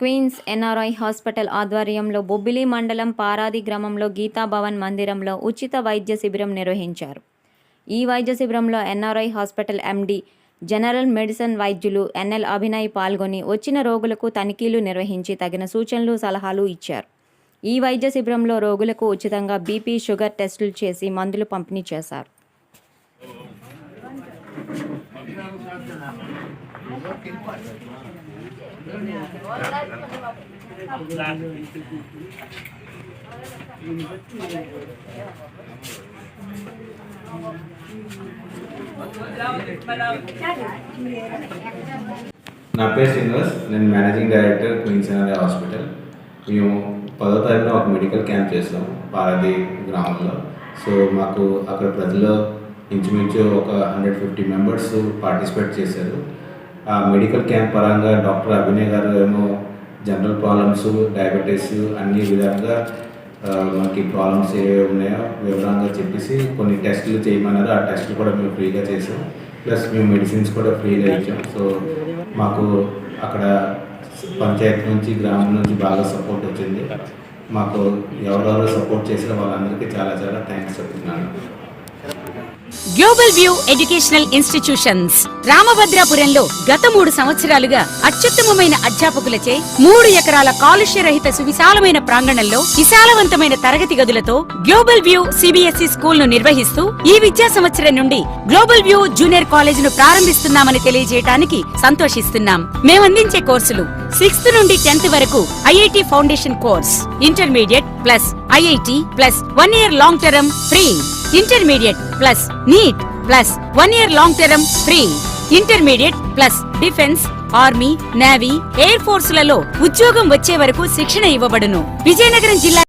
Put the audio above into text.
Queens NRI hospital ఆధ్వర్యంలో బొబ్బిలి మండలం పారాది గ్రామంలో గీతా భవన్ మందిరంలో ఉచిత వైద్య శిబిరం నిర్వహించారు. ఈ వైద్య శిబిరంలో NRI hospital MD general medicine వైద్యులు ఎన్ఎల్ అభినయ్ పాల్గొని వచ్చిన రోగులకు తనిఖీలు నిర్వహించి తగిన సూచనలు సలహాలు ఇచ్చారు. ఈ వైద్య శిబిరంలో రోగులకు ఉచితంగా బీపీ షుగర్ టెస్టులు చేసి మందులు పంపిణీ చేశారు. నా పేరు శ్రీనివాస్. నేను managing director Queens NRI hospital మేము పదో తారీఖున ఒక మెడికల్ క్యాంప్ చేస్తాం పారది గ్రామంలో. సో మాకు అక్కడ ప్రజలు ఇంచుమించు ఒక హండ్రెడ్ ఫిఫ్టీ మెంబర్స్ పార్టిసిపేట్ చేశారు. ఆ మెడికల్ క్యాంప్ పరంగా డాక్టర్ అభినయ్ గారు ఏమో జనరల్ ప్రాబ్లమ్స్ డయాబెటీస్ అన్ని విధాలుగా మనకి ప్రాబ్లమ్స్ ఏవే ఉన్నాయో వివరంగా చెప్పేసి కొన్ని టెస్టులు చేయమన్నారు. ఆ టెస్టులు కూడా మేము ఫ్రీగా చేసాం ప్లస్ మేము మెడిసిన్స్ కూడా ఫ్రీగా ఇచ్చాం. సో మాకు అక్కడ పంచాయతీ నుంచి గ్రామం నుంచి బాగా సపోర్ట్ వచ్చింది. మాకు ఎవరెవరు సపోర్ట్ చేసిన వాళ్ళందరికీ చాలా చాలా థ్యాంక్స్ చెప్తున్నాను. గ్లోబల్ వ్యూ ఎడ్యుకేషనల్ ఇన్స్టిట్యూషన్స్ రామభద్రాపురంలో గత మూడు సంవత్సరాలుగా అత్యుత్తమమైన అధ్యాపకులచే మూడు ఎకరాల కాలుష్య రహిత సువిశాలమైన ప్రాంగణంలో విశాలవంతమైన తరగతి గదులతో గ్లోబల్ వ్యూ సిబిఎస్ఈ స్కూల్ను నిర్వహిస్తూ ఈ విద్యా సంవత్సరం నుండి గ్లోబల్ వ్యూ జూనియర్ కాలేజ్ను ప్రారంభిస్తున్నామని తెలియజేయడానికి సంతోషిస్తున్నాం. మేమందించే కోర్సులు సిక్స్త్ నుండి టెన్త్ వరకు IIT foundation course intermediate plus IIT plus one year long term free. Intermediate plus NEET plus one year long term free. Intermediate plus defence army navy air ఫోర్స్లలో ఉద్యోగం వచ్చే వరకు శిక్షణ ఇవ్వబడును. విజయనగరం జిల్లా